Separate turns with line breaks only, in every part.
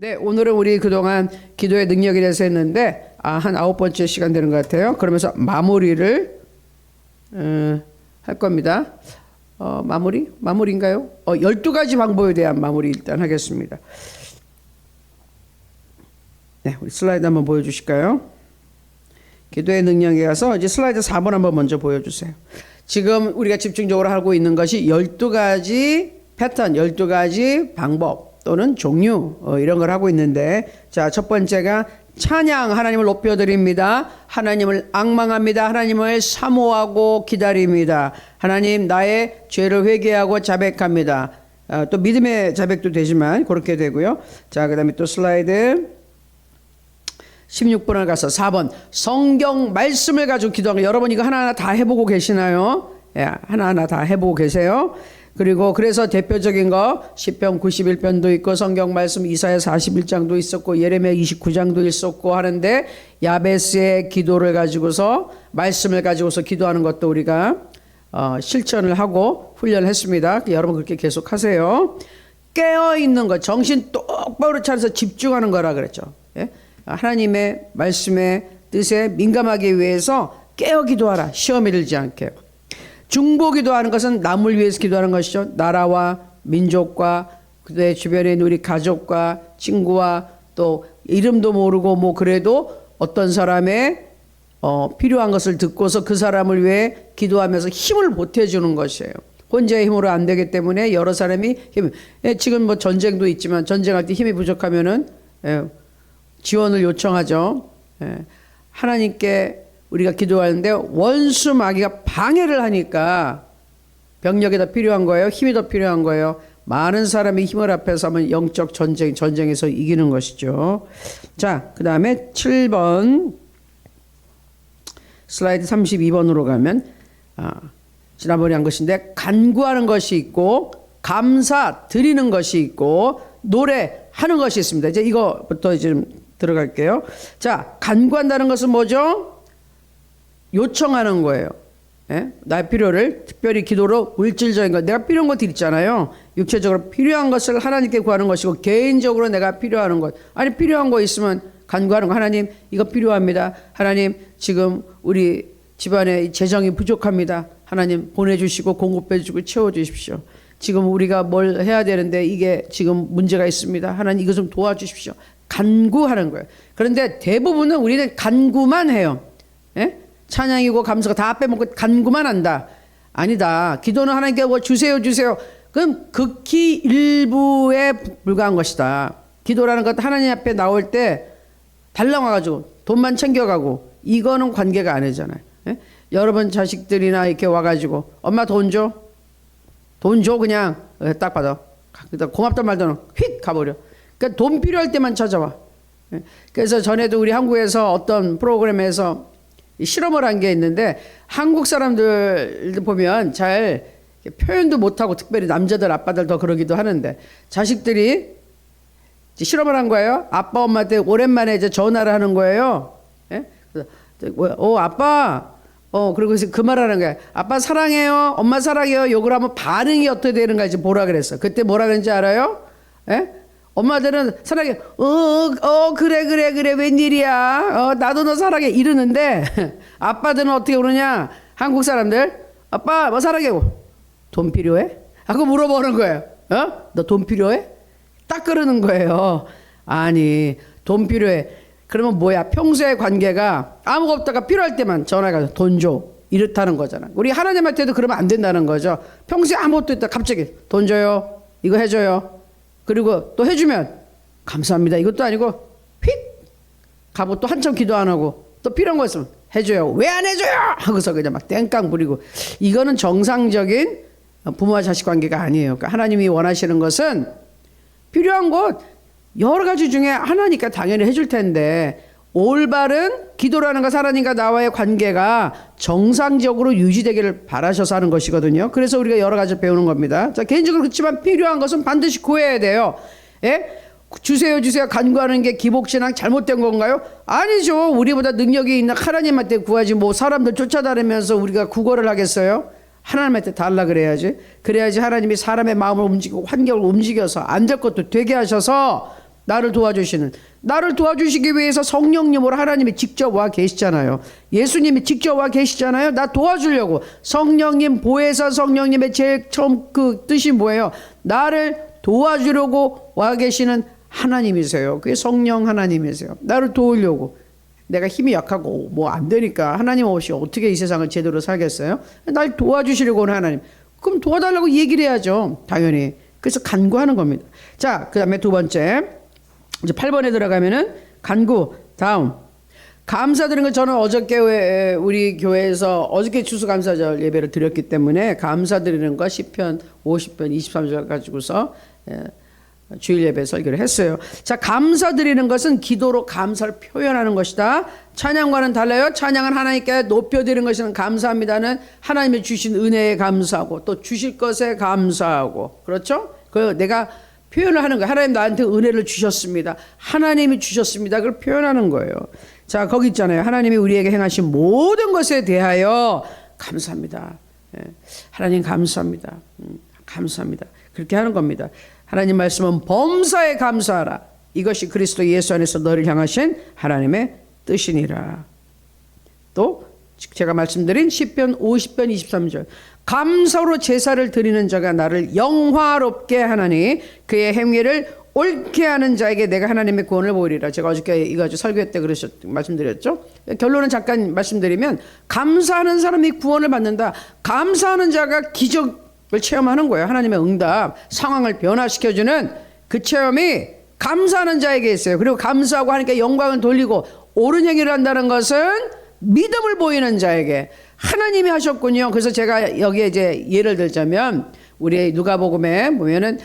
네, 오늘은 우리 그동안 기도의 능력에 대해서 했는데 아, 한 아홉 번째 시간 되는 것 같아요. 그러면서 마무리를 음, 할 겁니다. 어, 마무리? 마무리인가요? 어, 12가지 방법에 대한 마무리 일단 하겠습니다. 네, 우리 슬라이드 한번 보여주실까요? 기도의 능력에 가서 이제 슬라이드 4번 한번 먼저 보여주세요. 지금 우리가 집중적으로 하고 있는 것이 12가지 패턴, 12가지 방법 또는 종류 어, 이런 걸 하고 있는데 자, 첫 번째가 찬양 하나님을 높여드립니다. 하나님을 악망합니다. 하나님을 사모하고 기다립니다. 하나님 나의 죄를 회개하고 자백합니다. 어, 또 믿음의 자백도 되지만 그렇게 되고요. 자, 그다음에 또 슬라이드 16번을 가서 4번 성경 말씀을 가지고 기도하는 거 여러분 이거 하나하나 다 해보고 계시나요? 예, 하나하나 다 해보고 계세요. 그리고 그래서 대표적인 거 시편 91편도 있고 성경 말씀 이사야 41장도 있었고 예레미야 29장도 있었고 하는데 야베스의 기도를 가지고서 말씀을 가지고서 기도하는 것도 우리가 어, 실천을 하고 훈련했습니다. 여러분 그렇게 계속 하세요. 깨어 있는 것, 정신 똑바로 차려서 집중하는 거라 그랬죠. 예? 하나님의 말씀의 뜻에 민감하기 위해서 깨어 기도하라. 시험에 들지 않게. 중보 기도하는 것은 남을 위해서 기도하는 것이죠. 나라와 민족과 그의 주변에 있는 우리 가족과 친구와 또 이름도 모르고 뭐 그래도 어떤 사람의 어, 필요한 것을 듣고서 그 사람을 위해 기도하면서 힘을 보태주는 것이에요. 혼자의 힘으로 안 되기 때문에 여러 사람이 힘. 예, 지금 뭐 전쟁도 있지만 전쟁할 때 힘이 부족하면은 예, 지원을 요청하죠. 예, 하나님께 우리가 기도하는데 원수 마귀가 방해를 하니까 병력이 더 필요한 거예요. 힘이 더 필요한 거예요. 많은 사람이 힘을 앞에서 하면 영적 전쟁, 전쟁에서 이기는 것이죠. 자, 그 다음에 7번 슬라이드 32번으로 가면 아, 지난번에 한 것인데 간구하는 것이 있고 감사 드리는 것이 있고 노래하는 것이 있습니다. 이제 이거부터 이제 좀 들어갈게요. 자, 간구한다는 것은 뭐죠? 요청하는 거예요. 예? 나의 필요를 특별히 기도로 물질적인 것, 내가 필요한 것들 있잖아요. 육체적으로 필요한 것을 하나님께 구하는 것이고 개인적으로 내가 필요한 것. 아니 필요한 거 있으면 간구하는 거. 하나님 이거 필요합니다. 하나님 지금 우리 집안에 재정이 부족합니다. 하나님 보내주시고 공급해주고 채워주십시오. 지금 우리가 뭘 해야 되는데 이게 지금 문제가 있습니다. 하나님 이거 좀 도와주십시오. 간구하는 거예요. 그런데 대부분은 우리는 간구만 해요. 예? 찬양이고 감사가 다 빼먹고 간구만 한다. 아니다. 기도는 하나님께 뭐 주세요, 주세요. 그럼 극히 일부에 불과한 것이다. 기도라는 것 하나님 앞에 나올 때 달랑 와가지고 돈만 챙겨가고 이거는 관계가 아니잖아요. 예? 여러분 자식들이나 이렇게 와가지고 엄마 돈 줘. 돈 줘 그냥 예, 딱 받아. 그다 고맙단 말도 휙 가버려. 그러니까 돈 필요할 때만 찾아와. 예? 그래서 전에도 우리 한국에서 어떤 프로그램에서 실험을 한 게 있는데 한국 사람들 보면 잘 표현도 못하고 특별히 남자들 아빠들 더 그러기도 하는데 자식들이 실험을 한 거예요. 아빠 엄마한테 오랜만에 이제 전화를 하는 거예요. 예? 그래서 어 아빠 어 그리고 그 말하는 거야. 아빠 사랑해요. 엄마 사랑해요. 욕을 하면 반응이 어떻게 되는가 이제 뭐라 그랬어. 그때 뭐라 그랬는지 알아요? 예? 엄마들은 사랑해. 어, 어, 그래, 그래, 그래, 웬일이야. 어, 나도 너 사랑해. 이러는데, 아빠들은 어떻게 그러냐? 한국 사람들, 아빠, 뭐 사랑해? 돈 필요해? 하고 물어보는 거예요. 어? 너 돈 필요해? 딱 그러는 거예요. 아니, 돈 필요해. 그러면 뭐야? 평소의 관계가 아무것도 없다가 필요할 때만 전화가 돈 줘. 이렇다는 거잖아. 우리 하나님한테도 그러면 안 된다는 거죠. 평소에 아무것도 있다 갑자기 돈 줘요. 이거 해줘요. 그리고 또 해주면 감사합니다. 이것도 아니고 휙 가고 또 한참 기도 안 하고 또 필요한 거 있으면 해줘요. 왜 안 해줘요? 하고서 그냥 막 땡깡 부리고 이거는 정상적인 부모와 자식 관계가 아니에요. 그러니까 하나님이 원하시는 것은 필요한 것 여러 가지 중에 하나니까 당연히 해줄 텐데 올바른 기도라는 것 하나님과 나와의 관계가 정상적으로 유지되기를 바라셔서 하는 것이거든요. 그래서 우리가 여러 가지 배우는 겁니다. 자, 개인적으로 그렇지만 필요한 것은 반드시 구해야 돼요. 예? 주세요, 주세요. 간구하는 게 기복신앙 잘못된 건가요? 아니죠. 우리보다 능력이 있는 하나님한테 구하지 뭐 사람들 쫓아다니면서 우리가 구걸을 하겠어요? 하나님한테 달라 그래야지. 그래야지 하나님이 사람의 마음을 움직이고 환경을 움직여서 안 될 것도 되게 하셔서 나를 도와주시는 나를 도와주시기 위해서 성령님으로 하나님이 직접 와 계시잖아요. 예수님이 직접 와 계시잖아요. 나 도와주려고 성령님 보혜사 성령님의 제일 처음 그 뜻이 뭐예요? 나를 도와주려고 와 계시는 하나님이세요. 그게 성령 하나님이세요. 나를 도우려고. 내가 힘이 약하고 뭐 안 되니까 하나님 없이 어떻게 이 세상을 제대로 살겠어요? 날 도와주시려고 하는 하나님. 그럼 도와달라고 얘기를 해야죠. 당연히. 그래서 간구하는 겁니다. 자, 그 다음에 두 번째. 이제 8번에 들어가면은 간구. 다음. 감사드리는 거 저는 어저께 왜 우리 교회에서 어저께 추수 감사절 예배를 드렸기 때문에 감사드리는 거 10편, 50편, 23절 가지고서 예, 주일 예배 설교를 했어요. 자, 감사드리는 것은 기도로 감사를 표현하는 것이다. 찬양과는 달라요. 찬양은 하나님께 높여드리는 것은 감사합니다는 하나님이 주신 은혜에 감사하고 또 주실 것에 감사하고 그렇죠? 그 내가 표현을 하는 거예요. 하나님 나한테 은혜를 주셨습니다. 하나님이 주셨습니다. 그걸 표현하는 거예요. 자, 거기 있잖아요. 하나님이 우리에게 행하신 모든 것에 대하여 감사합니다. 예. 하나님 감사합니다. 음, 감사합니다. 그렇게 하는 겁니다. 하나님 말씀은 범사에 감사하라. 이것이 그리스도 예수 안에서 너를 향하신 하나님의 뜻이니라. 또 제가 말씀드린 10편 50편 23절 감사로 제사를 드리는 자가 나를 영화롭게 하나니 그의 행위를 옳게 하는 자에게 내가 하나님의 구원을 보이리라. 제가 어저께 이거 아주 설교 때 그러셨 말씀드렸죠. 결론은 잠깐 말씀드리면 감사하는 사람이 구원을 받는다. 감사하는 자가 기적을 체험하는 거예요. 하나님의 응답, 상황을 변화시켜주는 그 체험이 감사하는 자에게 있어요. 그리고 감사하고 하니까 영광을 돌리고 옳은 행위를 한다는 것은 믿음을 보이는 자에게 하나님이 하셨군요. 그래서 제가 여기에 이제 예를 들자면 우리 누가복음에 보면은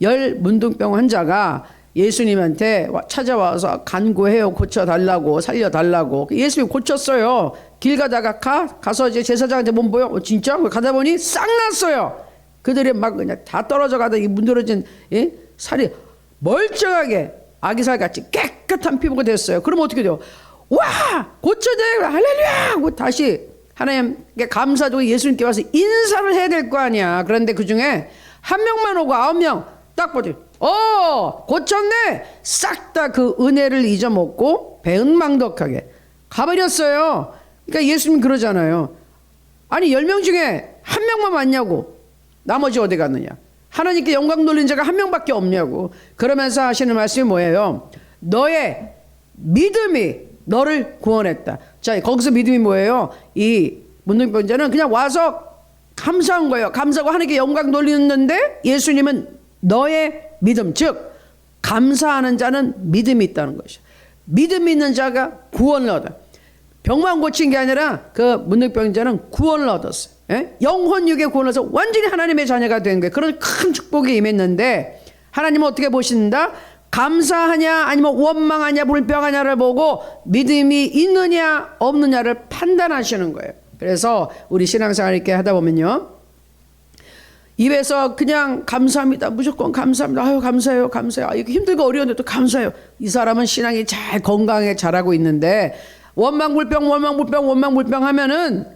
열 문둥병 환자가 예수님한테 와- 찾아와서 간구해요. 고쳐달라고, 살려달라고. 예수님이 고쳤어요. 길 가다가 가, 가서 이제 제사장한테 몸 보여. 어, 진짜? 가다 보니 싹 났어요. 그들이 막 그냥 다 떨어져 가다 이 문드러진 예? 살이 멀쩡하게 아기살 같이 깨끗한 피부가 됐어요. 그럼 어떻게 돼요? 와! 고쳐져! 할렐루야! 하고 다시 하나님께 감사드리고 예수님께 와서 인사를 해야 될 거 아니야. 그런데 그 중에 한 명만 오고 아홉 명 딱 보지. 어, 고쳤네. 싹 다 그 은혜를 잊어먹고 배은망덕하게 가버렸어요. 그러니까 예수님 그러잖아요. 아니 열 명 중에 한 명만 왔냐고. 나머지 어디 갔느냐. 하나님께 영광 돌린 자가 한 명밖에 없냐고. 그러면서 하시는 말씀이 뭐예요? 너의 믿음이 너를 구원했다. 자, 거기서 믿음이 뭐예요? 이 문둥병자는 그냥 와서 감사한 거예요. 감사하고 하나님께 영광 돌리는데 예수님은 너의 믿음, 즉 감사하는 자는 믿음이 있다는 것이죠. 믿음 있는 자가 구원을 얻어. 병만 고친 게 아니라 그 문둥병자는 구원을 얻었어요. 예? 영혼 육의 구원을 얻어서 완전히 하나님의 자녀가 된 거예요. 그런 큰 축복이 임했는데 하나님은 어떻게 보신다? 감사하냐 아니면 원망하냐 불평하냐를 보고 믿음이 있느냐 없느냐를 판단하시는 거예요. 그래서 우리 신앙생활 이렇게 하다 보면요. 입에서 그냥 감사합니다. 무조건 감사합니다. 아유, 감사해요. 감사해요. 아, 이거 힘들고 어려운데 또 감사해요. 이 사람은 신앙이 잘 건강하게 자라고 있는데 원망 불평, 원망 불평, 원망 불평 하면은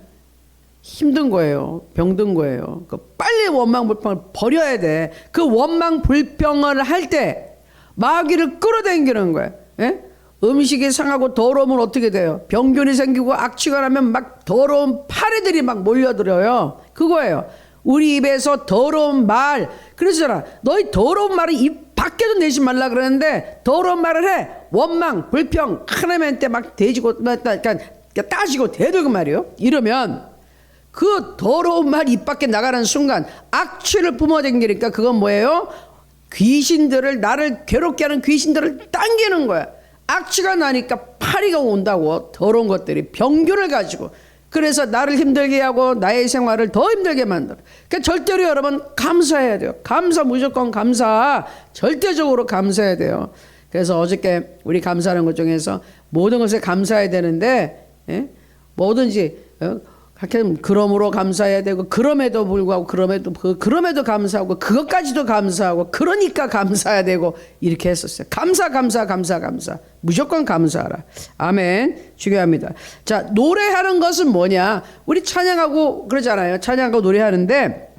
힘든 거예요. 병든 거예요. 그 빨리 원망 불평을 버려야 돼. 그 원망 불평을 할 때 마귀를 끌어당기는 거예요. 예? 음식이 상하고 더러우면 어떻게 돼요? 병균이 생기고 악취가 나면 막 더러운 파리들이 막 몰려들어요. 그거예요. 우리 입에서 더러운 말 그러잖아. 너희 더러운 말을 입 밖에도 내지 말라 그러는데 더러운 말을 해. 원망, 불평 하나님한테 막 대지고 막 그러니까 따지고 대들고 말이요. 이러면 그 더러운 말 입 밖에 나가는 순간 악취를 뿜어당기니까 그건 뭐예요? 귀신들을 나를 괴롭게 하는 귀신들을 당기는 거야. 악취가 나니까 파리가 온다고 더러운 것들이 병균을 가지고 그래서 나를 힘들게 하고 나의 생활을 더 힘들게 만들어. 그러니까 절대로 여러분 감사해야 돼요. 감사 무조건 감사. 절대적으로 감사해야 돼요. 그래서 어저께 우리 감사하는 것 중에서 모든 것에 감사해야 되는데 예? 뭐든지 어? 하여튼 그러므로 감사해야 되고 그럼에도 불구하고 그럼에도 그 그럼에도 감사하고 그것까지도 감사하고 그러니까 감사해야 되고 이렇게 했었어요. 감사 감사 감사 감사 무조건 감사하라. 아멘. 중요합니다. 자 노래하는 것은 뭐냐? 우리 찬양하고 그러잖아요. 찬양하고 노래하는데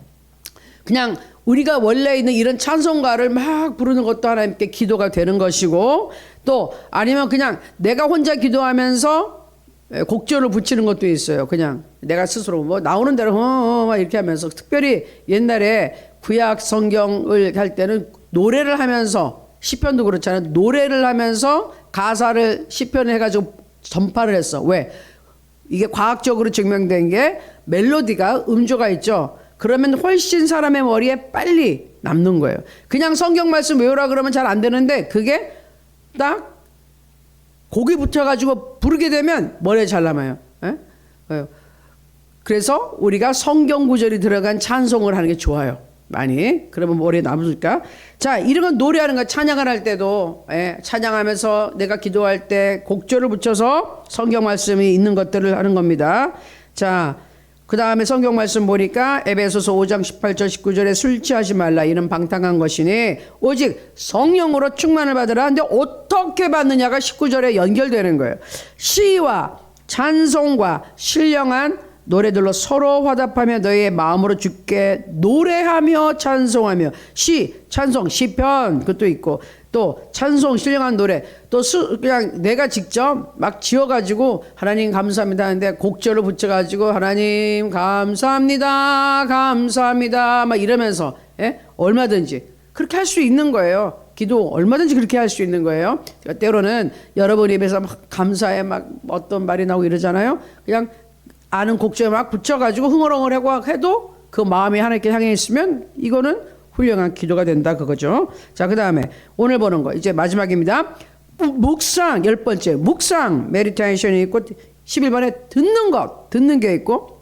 그냥 우리가 원래 있는 이런 찬송가를 막 부르는 것도 하나님께 기도가 되는 것이고 또 아니면 그냥 내가 혼자 기도하면서 곡절을 붙이는 것도 있어요. 그냥 내가 스스로 뭐 나오는 대로 어, 어, 막 이렇게 하면서 특별히 옛날에 구약 성경을 할 때는 노래를 하면서 시편도 그렇잖아요. 노래를 하면서 가사를 시편을 해가지고 전파를 했어. 왜? 이게 과학적으로 증명된 게 멜로디가 음조가 있죠. 그러면 훨씬 사람의 머리에 빨리 남는 거예요. 그냥 성경 말씀 외우라 그러면 잘 안 되는데 그게 딱 곡이 붙여가지고 부르게 되면 머리에 잘 남아요. 예? 예. 그래서 우리가 성경 구절이 들어간 찬송을 하는 게 좋아요. 많이. 그러면 머리에 남으니까. 자, 이런 건 노래하는 거 찬양을 할 때도, 예, 찬양하면서 내가 기도할 때 곡절을 붙여서 성경 말씀이 있는 것들을 하는 겁니다. 자, 그 다음에 성경 말씀 보니까 에베소서 5장 18절 19절에 술 취하지 말라. 이는 방탕한 것이니 오직 성령으로 충만을 받으라. 근데 어떻게 받느냐가 19절에 연결되는 거예요. 시와 찬송과 신령한 노래들로 서로 화답하며 너희의 마음으로 주께 노래하며 찬송하며. 시 찬송 시편. 그것도 있고. 또 찬송 신령한 노래. 또 수, 그냥 내가 직접 막 지어가지고 하나님 감사합니다 하는데 곡절을 붙여가지고 하나님 감사합니다 감사합니다. 막 이러면서 예? 얼마든지 그렇게 할 수 있는 거예요. 기도 얼마든지 그렇게 할 수 있는 거예요. 그러니까 때로는 여러분 입에서 막 감사해 막 어떤 말이 나오고 이러잖아요. 그냥 아는 곡절 막 붙여가지고 흥얼흥얼하고 해도 그 마음이 하나님께 향해 있으면 이거는 훌륭한 기도가 된다 그거죠. 자, 그 다음에 오늘 보는 거 이제 마지막입니다. 묵상 열 번째 묵상 메디테이션이 있고 11번에 듣는 것 듣는 게 있고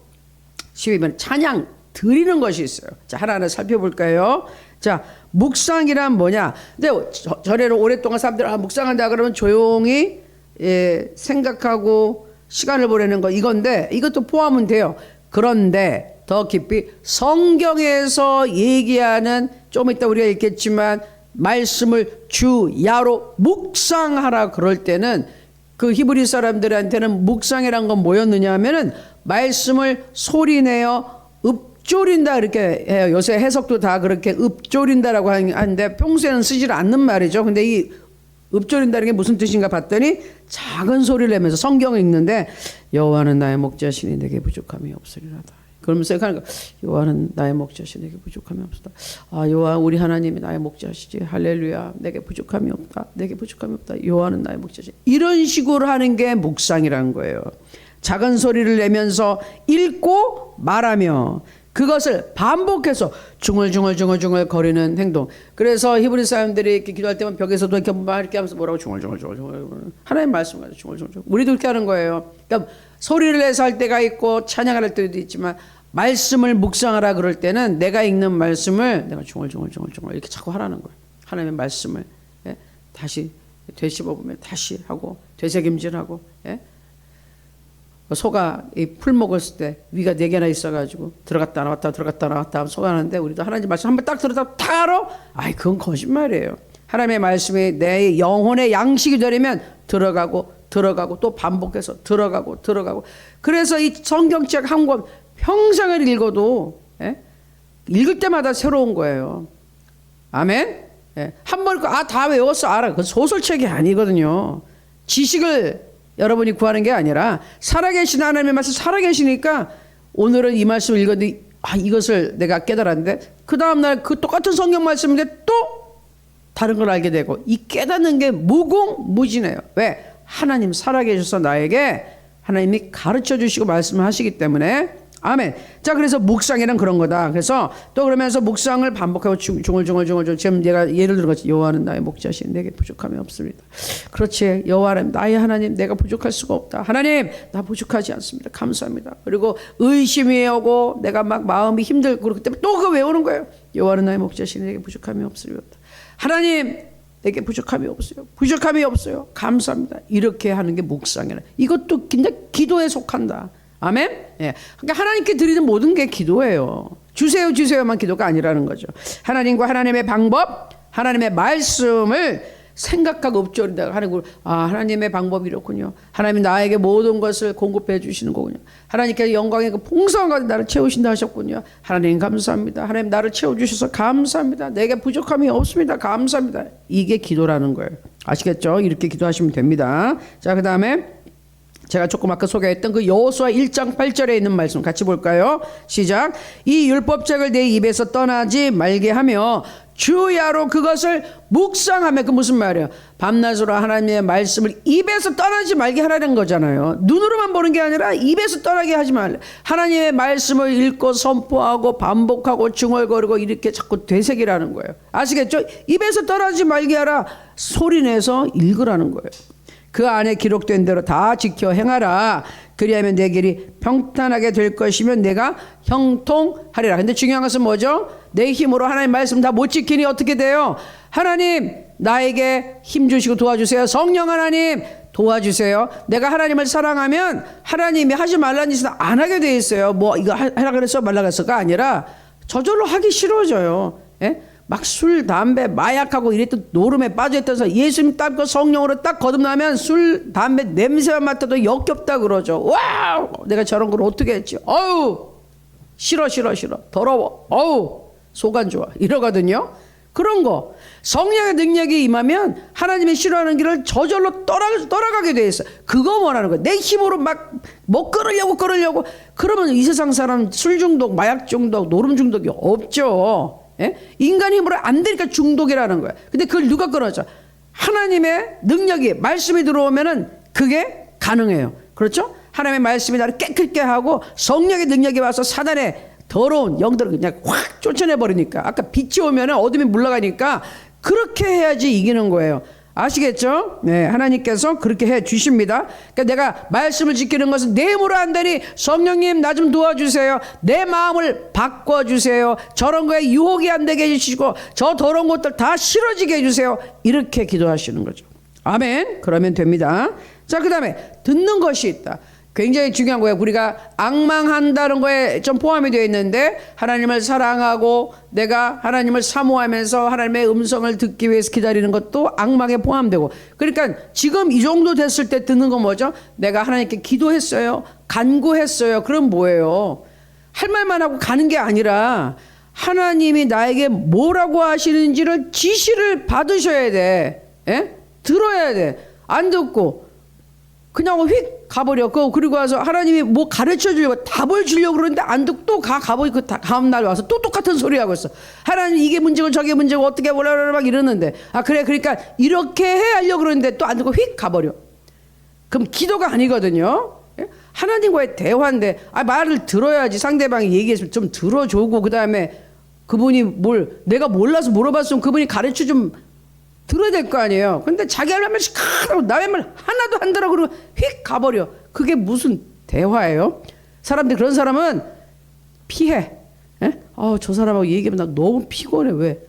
12번 찬양 드리는 것이 있어요. 자 하나하나 살펴볼까요? 자 묵상이란 뭐냐? 근데 저, 전에는 오랫동안 사람들 아 묵상한다 그러면 조용히 예, 생각하고 시간을 보내는 거 이건데 이것도 포함은 돼요. 그런데 더 깊이 성경에서 얘기하는 좀 이따 우리가 읽겠지만 말씀을 주야로 묵상하라 그럴 때는 그 히브리 사람들한테는 묵상이란 건 뭐였느냐 하면은 말씀을 소리내어 읊조린다 이렇게 해요. 요새 해석도 다 그렇게 읊조린다라고 하는데 평소에는 쓰질 않는 말이죠. 근데 이 읊조린다는 게 무슨 뜻인가 봤더니 작은 소리를 내면서 성경을 읽는데 여호와는 나의 목자시니 내게 부족함이 없으리라다. 그러면서 생각하는 거 여호와는 나의 목자시 내게 부족함이 없다. 아 여호와 우리 하나님이 나의 목자시지 할렐루야 내게 부족함이 없다. 내게 부족함이 없다. 여호와는 나의 목자시. 이런 식으로 하는 게 묵상이라는 거예요. 작은 소리를 내면서 읽고 말하며 그것을 반복해서 중얼중얼중얼중얼 거리는 행동. 그래서 히브리 사람들이 이렇게 기도할 때만 벽에서도 이렇게 막 이렇게 하면서 뭐라고 중얼중얼중얼중얼 하나님 말씀 가지고 중얼중얼. 우리도 이렇게 하는 거예요. 그러니까 소리를 내서 할 때가 있고 찬양을 할 때도 있지만 말씀을 묵상하라 그럴 때는 내가 읽는 말씀을 내가 중얼중얼중얼중얼 이렇게 자꾸 하라는 거예요. 하나님의 말씀을 예? 다시 되씹어 보면 다시 하고 되새김질하고 예? 소가 이 풀 먹었을 때 위가 네 개나 있어가지고 들어갔다 나왔다 들어갔다 나왔다 하면 소가 하는데 우리도 하나님 말씀 한번 딱 들었다 다 알아? 아이 그건 거짓말이에요. 하나님의 말씀이 내 영혼의 양식이 되려면 들어가고 들어가고 또 반복해서 들어가고 들어가고 그래서 이 성경책 한 권 평생을 읽어도 예? 읽을 때마다 새로운 거예요. 아멘. 예. 한번 아다 외웠어 알아. 그 소설책이 아니거든요. 지식을 여러분이 구하는 게 아니라 살아계신 하나님의 말씀 살아계시니까 오늘은 이 말씀을 읽었는데 아 이것을 내가 깨달았는데 그 다음 날 그 똑같은 성경 말씀인데 또 다른 걸 알게 되고 이 깨닫는 게 무궁무진해요. 왜? 하나님 살아계셔서 나에게 하나님이 가르쳐 주시고 말씀을 하시기 때문에 아멘. 자, 그래서 묵상이란 그런 거다. 그래서 또 그러면서 묵상을 반복하고 중얼중얼중얼 지금 제가 예를 들어서 여호와는 나의 목자신 내게 부족함이 없습니다. 그렇지. 여호와는 나의 하나님 내가 부족할 수가 없다. 하나님 나 부족하지 않습니다. 감사합니다. 그리고 의심이 오고 내가 막 마음이 힘들고 그렇기 때문에 또 그거 외우는 거예요. 여호와는 나의 목자신 내게 부족함이 없습니다. 하나님 내게 부족함이 없어요. 부족함이 없어요. 감사합니다. 이렇게 하는 게 묵상이라. 이것도 근데 기도에 속한다. 아멘? 예. 그러니까 하나님께 드리는 모든 게 기도예요. 주세요, 주세요만 기도가 아니라는 거죠. 하나님과 하나님의 방법, 하나님의 말씀을 생각하고 읊조린다 하는 아 하나님의 방법이 이렇군요. 하나님 나에게 모든 것을 공급해 주시는 거군요. 하나님께서 영광의 그 풍성한 나를 채우신다 하셨군요. 하나님 감사합니다. 하나님 나를 채워 주셔서 감사합니다. 내게 부족함이 없습니다. 감사합니다. 이게 기도라는 거예요. 아시겠죠? 이렇게 기도하시면 됩니다. 자 그 다음에 제가 조금 아까 소개했던 그 여호수아 1장 8절에 있는 말씀 같이 볼까요? 시작. 이 율법책을 내 입에서 떠나지 말게 하며 주야로 그것을 묵상하며 그 무슨 말이에요? 밤낮으로 하나님의 말씀을 입에서 떠나지 말게 하라는 거잖아요. 눈으로만 보는 게 아니라 입에서 떠나게 하지 말래. 하나님의 말씀을 읽고 선포하고 반복하고 중얼거리고 이렇게 자꾸 되새기라는 거예요. 아시겠죠? 입에서 떠나지 말게 하라. 소리 내서 읽으라는 거예요. 그 안에 기록된 대로 다 지켜 행하라. 그리하면 내 길이 평탄하게 될 것이면 내가 형통하리라. 근데 중요한 것은 뭐죠? 내 힘으로 하나님 말씀 다 못 지키니 어떻게 돼요? 하나님 나에게 힘 주시고 도와주세요. 성령 하나님 도와주세요. 내가 하나님을 사랑하면 하나님이 하지 말라는 짓은 안 하게 돼 있어요. 뭐 이거 하- 하라 그랬어 말라 그랬어가 아니라 저절로 하기 싫어져요. 예? 막 술, 담배, 마약하고 이랬던 노름에 빠져있던 사람 예수님 딱그 성령으로 딱 거듭나면 술, 담배 냄새만 맡아도 역겹다 그러죠. 와우! 내가 저런 걸 어떻게 했지? 어우! 싫어, 싫어, 싫어. 더러워. 어우! 속 안 좋아. 이러거든요. 그런 거. 성령의 능력이 임하면 하나님의 싫어하는 길을 저절로 떠나, 떠나가게 돼 있어. 그거 원하는 거야. 내 힘으로 막, 뭐 끌으려고 끌으려고. 그러면 이 세상 사람 술 중독, 마약 중독, 노름 중독이 없죠. 예? 인간 힘으로 안 되니까 중독이라는 거야. 근데 그걸 누가 끌어줘? 하나님의 능력이, 말씀이 들어오면은 그게 가능해요. 그렇죠? 하나님의 말씀이 나를 깨끗게 하고 성령의 능력이 와서 사단의 더러운 영들을 그냥 확 쫓아내 버리니까 아까 빛이 오면은 어둠이 물러가니까 그렇게 해야지 이기는 거예요. 아시겠죠? 네, 하나님께서 그렇게 해 주십니다. 그러니까 내가 말씀을 지키는 것은 내 힘으로 한다니 성령님 나 좀 도와주세요. 내 마음을 바꿔 주세요. 저런 거에 유혹이 안 되게 해주시고 저 더러운 것들 다 싫어지게 해주세요. 이렇게 기도하시는 거죠. 아멘. 그러면 됩니다. 자, 그 다음에 듣는 것이 있다. 굉장히 중요한 거예요. 우리가 악망한다는 거에 좀 포함이 되어 있는데 하나님을 사랑하고 내가 하나님을 사모하면서 하나님의 음성을 듣기 위해서 기다리는 것도 악망에 포함되고 그러니까 지금 이 정도 됐을 때 듣는 건 뭐죠? 내가 하나님께 기도했어요. 간구했어요. 그럼 뭐예요? 할 말만 하고 가는 게 아니라 하나님이 나에게 뭐라고 하시는지를 지시를 받으셔야 돼. 예? 들어야 돼. 안 듣고 그냥 휙 가버려. 그 그리고 와서 하나님이 뭐 가르쳐 주려고 답을 주려고 그러는데 안 듣고 또 가 가버리 그 다- 다음 날 와서 또 똑같은 소리 하고 있어. 하나님 이게 문제고 저게 문제고 어떻게 뭐라 막 이러는데 아 그래 그러니까 이렇게 해 하려고 그러는데 또 안 듣고 휙 가버려. 그럼 기도가 아니거든요. 예? 하나님과의 대화인데 아 말을 들어야지 상대방이 얘기했으면 좀 들어주고 그 다음에 그분이 뭘 내가 몰라서 물어봤으면 그분이 가르쳐 좀 들어야 될 거 아니에요. 근데 자기 할 말씩 하고 남의 말 하나도 안 들어 그러고 휙 가버려. 그게 무슨 대화예요? 사람들 그런 사람은 피해. 예? 어, 저 사람하고 얘기하면 나 너무 피곤해. 왜?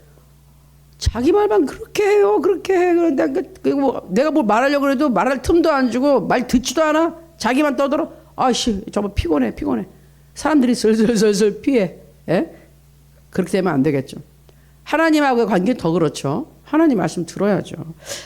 자기 말만 그렇게 해요. 그렇게 해. 그런데 그- 그리고 뭐 내가 뭘 말하려고 그래도 말할 틈도 안 주고 말 듣지도 않아. 자기만 떠들어. 아씨, 정말 피곤해, 피곤해. 사람들이 슬슬슬슬 피해. 예? 그렇게 되면 안 되겠죠. 하나님하고의 관계 더 그렇죠. 하나님 말씀 들어야죠.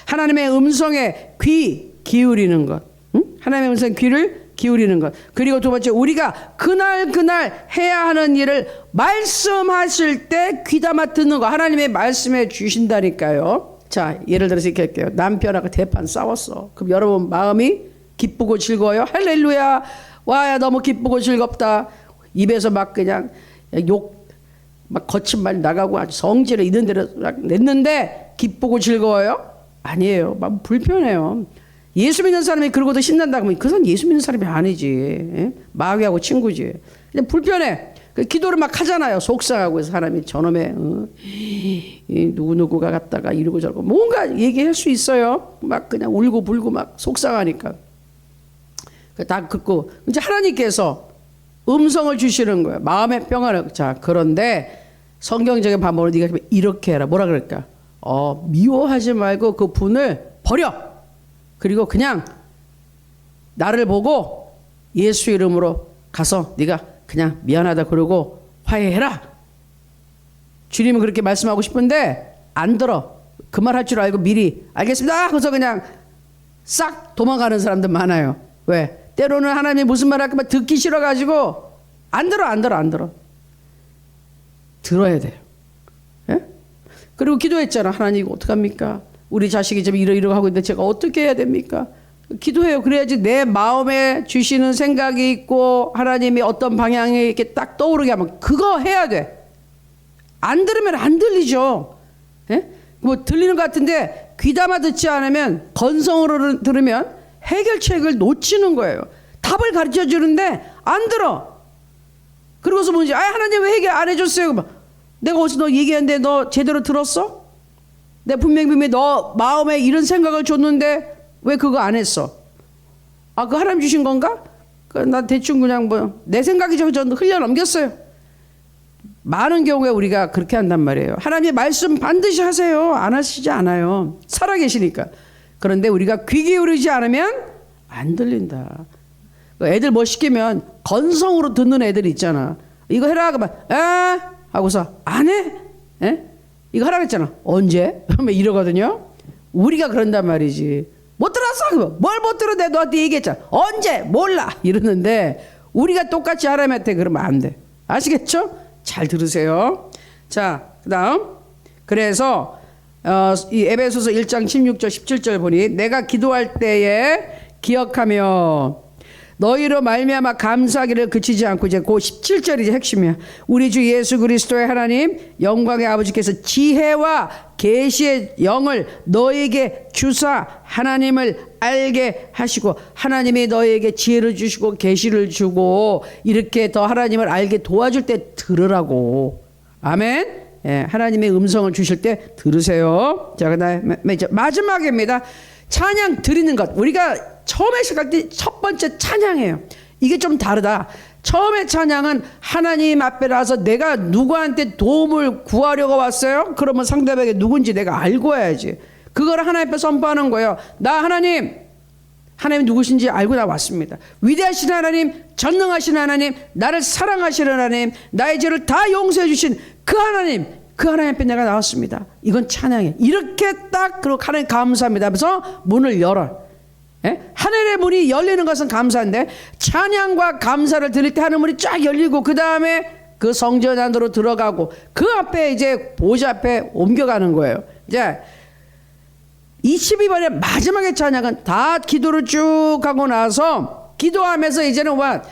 하나님의 음성에 귀 기울이는 것. 응? 하나님의 음성 귀를 기울이는 것. 그리고 두 번째 우리가 그날 그날 해야 하는 일을 말씀하실 때 귀담아 듣는 거. 하나님의 말씀해 주신다니까요. 자, 예를 들어서 이렇게 할게요. 남편하고 대판 싸웠어. 그럼 여러분 마음이 기쁘고 즐거워요? 할렐루야. 와, 너무 기쁘고 즐겁다. 입에서 막 그냥 욕 막 거친 말 나가고 아주 성질을 있는 대로 막 냈는데 기쁘고 즐거워요? 아니에요. 막 불편해요. 예수 믿는 사람이 그러고도 신난다 그러면 그 사람 예수 믿는 사람이 아니지. 예? 마귀하고 친구지. 그냥 불편해. 그 기도를 막 하잖아요. 속상하고 사람이 저놈의 어, 이 누구 누구가 갔다가 이러고 저러고 뭔가 얘기할 수 있어요. 막 그냥 울고 불고 막 속상하니까. 그다 듣고 이제 하나님께서 음성을 주시는 거예요. 마음의 평안을. 자, 그런데 성경적인 방법으로 네가 이렇게 해라. 뭐라 그럴까? 어, 미워하지 말고 그 분을 버려. 그리고 그냥 나를 보고 예수 이름으로 가서 네가 그냥 미안하다 그러고 화해해라. 주님은 그렇게 말씀하고 싶은데 안 들어. 그 말 할 줄 알고 미리 알겠습니다. 그래서 그냥 싹 도망가는 사람들 많아요. 왜? 때로는 하나님이 무슨 말 할까 듣기 싫어가지고 안 들어 안 들어 안 들어. 들어야 돼요. 예? 그리고 기도했잖아. 하나님 이거 어떡합니까? 우리 자식이 지금 이러이러 하고 있는데 제가 어떻게 해야 됩니까? 기도해요. 그래야지 내 마음에 주시는 생각이 있고 하나님이 어떤 방향에 이렇게 딱 떠오르게 하면 그거 해야 돼. 안 들으면 안 들리죠. 예? 뭐 들리는 것 같은데 귀담아 듣지 않으면 건성으로 들으면 해결책을 놓치는 거예요. 답을 가르쳐 주는데 안 들어. 그러고서 뭐지? 아 하나님 왜 해결 안 해줬어요? 내가 어디서 너 얘기했는데 너 제대로 들었어? 내가 분명히 분명히 너 마음에 이런 생각을 줬는데 왜 그거 안 했어? 아, 그 하나님 주신 건가? 그나 대충 그냥 뭐 내 생각이 저 흘려 넘겼어요. 많은 경우에 우리가 그렇게 한단 말이에요. 하나님의 말씀 반드시 하세요. 안 하시지 않아요. 살아계시니까. 그런데 우리가 귀 기울이지 않으면 안 들린다. 그 애들 뭐 시키면 건성으로 듣는 애들 있잖아. 이거 해라 그러면 에 하고서 안 해? 에? 이거 하라 그랬잖아. 언제? 그러면 이러거든요. 우리가 그런단 말이지. 못 들었어? 그러면 뭘 못 들어? 내가 너한테 얘기했잖아. 언제? 몰라. 이러는데 우리가 똑같이 하나님한테 그러면 안 돼. 아시겠죠? 잘 들으세요. 자, 그다음 그래서 어, 이 에베소서 1장 16절 17절 보니 내가 기도할 때에 기억하며 너희로 말미암아 감사하기를 그치지 않고 이제 그 17절이 이제 핵심이야. 우리 주 예수 그리스도의 하나님 영광의 아버지께서 지혜와 계시의 영을 너에게 주사 하나님을 알게 하시고 하나님이 너에게 지혜를 주시고 계시를 주고 이렇게 더 하나님을 알게 도와줄 때 들으라고. 아멘. 예, 하나님의 음성을 주실 때 들으세요. 자, 그다음에 마지막입니다. 찬양 드리는 것. 우리가 처음에 시작할 때 첫 번째 찬양이에요. 이게 좀 다르다. 처음에 찬양은 하나님 앞에 나서 내가 누구한테 도움을 구하려고 왔어요? 그러면 상대방이 누군지 내가 알고 와야지. 그걸 하나님 앞에 선포하는 거예요. 나 하나님, 하나님 누구신지 알고 나 왔습니다. 위대하신 하나님, 전능하신 하나님, 나를 사랑하시는 하나님, 나의 죄를 다 용서해 주신 그 하나님, 그 하나님 앞에 내가 나왔습니다. 이건 찬양이에요. 이렇게 딱 그리고 하나님 감사합니다 하면서 문을 열어. 예? 하늘의 문이 열리는 것은 감사인데 찬양과 감사를 드릴 때 하늘 문이 쫙 열리고 그 다음에 그 성전 안으로 들어가고 그 앞에 이제 보좌 앞에 옮겨가는 거예요. 이제 22번의 마지막의 찬양은 다 기도를 쭉 하고 나서 기도하면서 이제는 와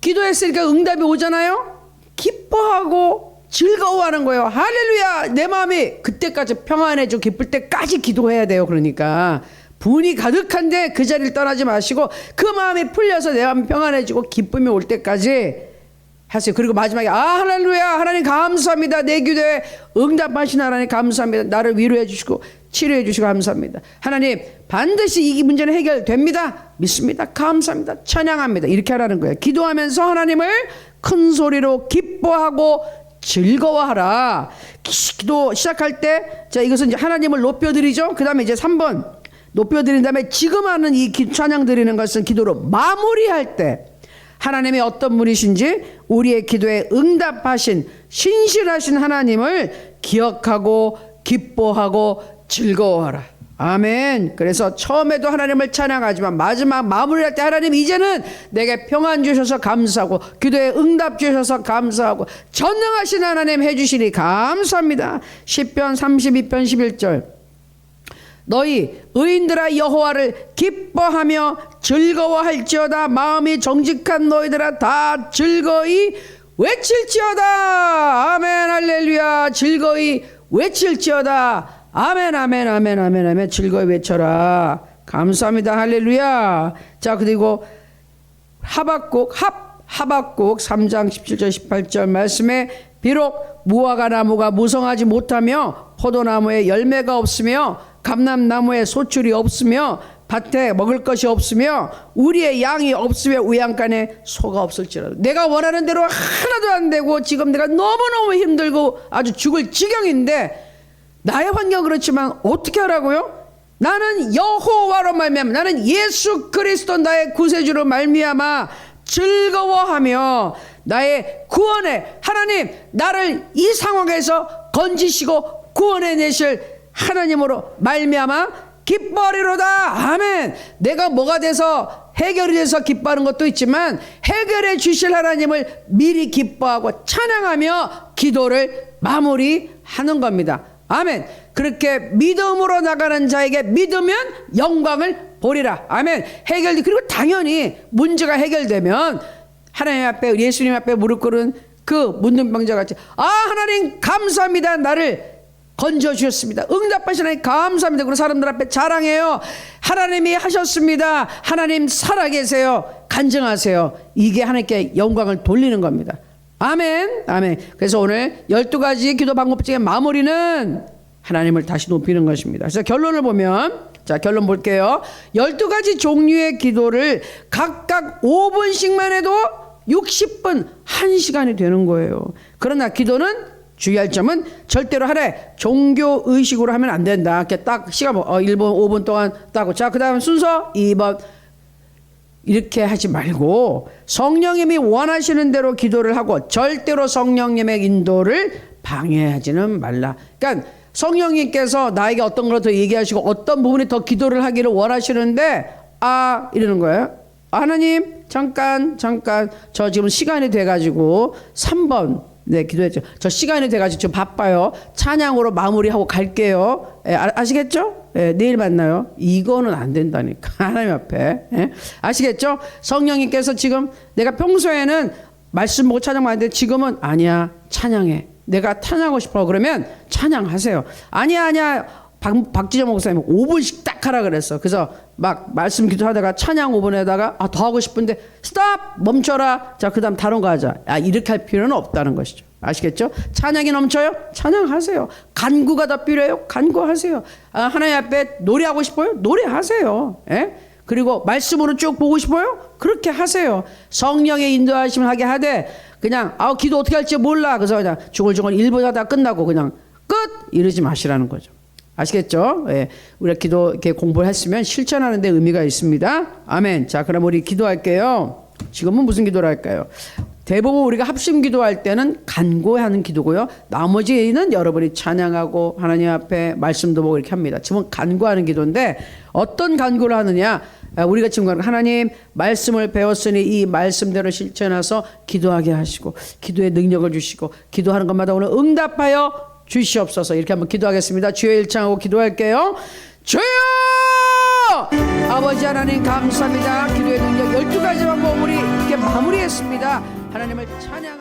기도했으니까 응답이 오잖아요. 기뻐하고 즐거워하는 거예요. 할렐루야! 내 마음이 그때까지 평안해지고 기쁠 때까지 기도해야 돼요. 그러니까 분이 가득한데 그 자리를 떠나지 마시고 그 마음이 풀려서 내 마음이 평안해지고 기쁨이 올 때까지 하세요. 그리고 마지막에 아 할렐루야 하나님 감사합니다. 내 기도에 응답하신 하나님 감사합니다. 나를 위로해 주시고 치료해 주시고 감사합니다. 하나님 반드시 이 문제는 해결됩니다. 믿습니다. 감사합니다. 찬양합니다. 이렇게 하라는 거예요. 기도하면서 하나님을 큰 소리로 기뻐하고 즐거워하라. 기도 시작할 때, 자, 이것은 이제 하나님을 높여 드리죠. 그 다음에 이제 3번. 높여 드린 다음에 지금 하는 이 찬양 드리는 것은 기도로 마무리할 때, 하나님이 어떤 분이신지 우리의 기도에 응답하신 신실하신 하나님을 기억하고 기뻐하고 즐거워하라. 아멘. 그래서 처음에도 하나님을 찬양하지만 마지막 마무리할 때 하나님 이제는 내게 평안 주셔서 감사하고 기도에 응답 주셔서 감사하고 전능하신 하나님 해주시니 감사합니다. 10편 32편 11절 너희 의인들아 여호와를 기뻐하며 즐거워할지어다. 마음이 정직한 너희들아 다 즐거이 외칠지어다. 아멘 할렐루야. 즐거이 외칠지어다. 아멘 아멘 아멘 아멘 아멘. 즐거이 외쳐라. 감사합니다. 할렐루야. 자 그리고 하박국 합 하박국 3장 17절 18절 말씀에 비록 무화과 나무가 무성하지 못하며 포도나무에 열매가 없으며 감람나무에 소출이 없으며 밭에 먹을 것이 없으며 우리의 양이 없으며 우양간에 소가 없을지라도 내가 원하는 대로 하나도 안 되고 지금 내가 너무너무 힘들고 아주 죽을 지경인데 나의 환경 그렇지만 어떻게 하라고요? 나는 여호와로 말미암아 나는 예수 그리스도 나의 구세주로 말미암아 즐거워하며 나의 구원에 하나님 나를 이 상황에서 건지시고 구원해 내실 하나님으로 말미암아 기뻐하리로다. 아멘. 내가 뭐가 돼서 해결이 돼서 기뻐하는 것도 있지만 해결해 주실 하나님을 미리 기뻐하고 찬양하며 기도를 마무리하는 겁니다. 아멘. 그렇게 믿음으로 나가는 자에게 믿으면 영광을 보리라. 아멘. 해결 그리고 당연히 문제가 해결되면 하나님 앞에 예수님 앞에 무릎 꿇은 그 문둥병자 같이 아 하나님 감사합니다 나를 건져 주셨습니다. 응답하신 하나님 감사합니다. 그리고 사람들 앞에 자랑해요. 하나님이 하셨습니다. 하나님 살아계세요. 간증하세요. 이게 하나님께 영광을 돌리는 겁니다. 아멘. 아멘. 그래서 오늘 12가지 기도 방법 중에 마무리는 하나님을 다시 높이는 것입니다. 그래서 결론을 보면 자, 결론 볼게요. 12가지 종류의 기도를 각각 5분씩만 해도 60분, 1시간이 되는 거예요. 그러나 기도는 주의할 점은 절대로 하나의 종교 의식으로 하면 안 된다. 이렇게 딱 시간 뭐, 어, 1분, 5분 동안 따고. 자, 그 다음 순서 2번. 이렇게 하지 말고 성령님이 원하시는 대로 기도를 하고 절대로 성령님의 인도를 방해하지는 말라. 그러니까 성령님께서 나에게 어떤 걸 더 얘기하시고 어떤 부분이 더 기도를 하기를 원하시는데 아 이러는 거예요. 하나님 잠깐 잠깐 저 지금 시간이 돼 가지고 3번 네 기도했죠. 저 시간이 돼가지고 지금 바빠요. 찬양으로 마무리하고 갈게요. 예, 아, 아시겠죠? 예, 내일 만나요. 이거는 안 된다니까 하나님 앞에 예? 아시겠죠? 성령님께서 지금 내가 평소에는 말씀 보고 찬양 많이 했는데 지금은 아니야 찬양해. 내가 찬양하고 싶어 그러면 찬양하세요. 아니야 아니야 박, 박지정 목사님 5분씩 딱 하라 그랬어. 그래서 막 말씀 기도하다가 찬양 5분에다가 아 더 하고 싶은데 스탑 멈춰라. 자 그다음 다른 거 하자. 아 이렇게 할 필요는 없다는 것이죠. 아시겠죠? 찬양이 넘쳐요? 찬양하세요. 간구가 더 필요해요? 간구하세요. 아, 하나님 앞에 노래하고 싶어요? 노래하세요. 예? 그리고 말씀으로 쭉 보고 싶어요? 그렇게 하세요. 성령의 인도하심을 하게 하되 그냥 아 기도 어떻게 할지 몰라. 그래서 그냥 중얼중얼 1분 하다 끝나고 그냥 끝 이러지 마시라는 거죠. 아시겠죠? 예. 우리가 기도 이렇게 공부를 했으면 실천하는 데 의미가 있습니다. 아멘. 자, 그럼 우리 기도할게요. 지금은 무슨 기도를 할까요? 대부분 우리가 합심 기도할 때는 간구하는 기도고요. 나머지는 여러분이 찬양하고 하나님 앞에 말씀도 보고 이렇게 합니다. 지금 간구하는 기도인데 어떤 간구를 하느냐? 아, 우리가 지금 하나님 말씀을 배웠으니 이 말씀대로 실천해서 기도하게 하시고 기도의 능력을 주시고 기도하는 것마다 오늘 응답하여 주시옵소서 이렇게 한번 기도하겠습니다. 주의 일창하고 기도할게요. 주여! 아버지 하나님 감사합니다. 기도의 능력 12가지 방법 우리 이렇게 마무리했습니다. 하나님을 찬양하고